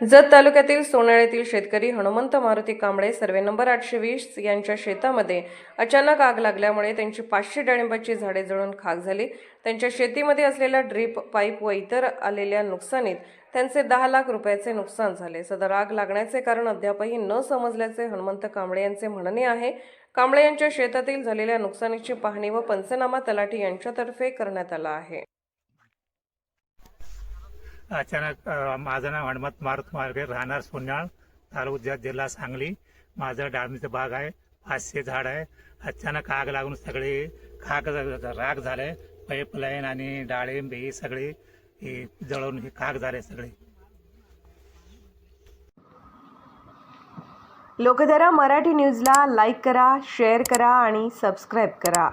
जत तालुक्यातील सोनाळ्यातील शेतकरी हनुमंत मारुती कांबळे सर्वे नंबर आठशे वीस यांच्या शेतामध्ये अचानक आग लागल्यामुळे त्यांची पाचशे डाळिंबाची झाडे जळून खाक झाली. त्यांच्या शेतीमध्ये असलेल्या ड्रीप पाईप व इतर आलेल्या नुकसानीत त्यांचे दहा लाख रुपयाचे नुकसान झाले. सदर आग लागण्याचे कारण अद्यापही न समजल्याचे हनुमंत कांबळे यांचे म्हणणे आहे. कांबळे यांच्या शेतातील झालेल्या नुकसानीची पाहणी व पंचनामा तलाठी यांच्यातर्फे करण्यात आला आहे. अचानक माझं नाव हनुमत मारुत मार्गे राहणार सोन्याळ तालुका जिल्हा सांगली. माझं डाळमीचं बाग आहे पाचशे झाड आहे. अचानक आग लागून सगळे खाक राग झाले. पाईपलाईन आणि डाळिंब ही सगळे हे जळून हे खाक झाले सगळे. लोकधारा मराठी न्यूजला लाईक करा शेअर करा आणि सबस्क्राईब करा.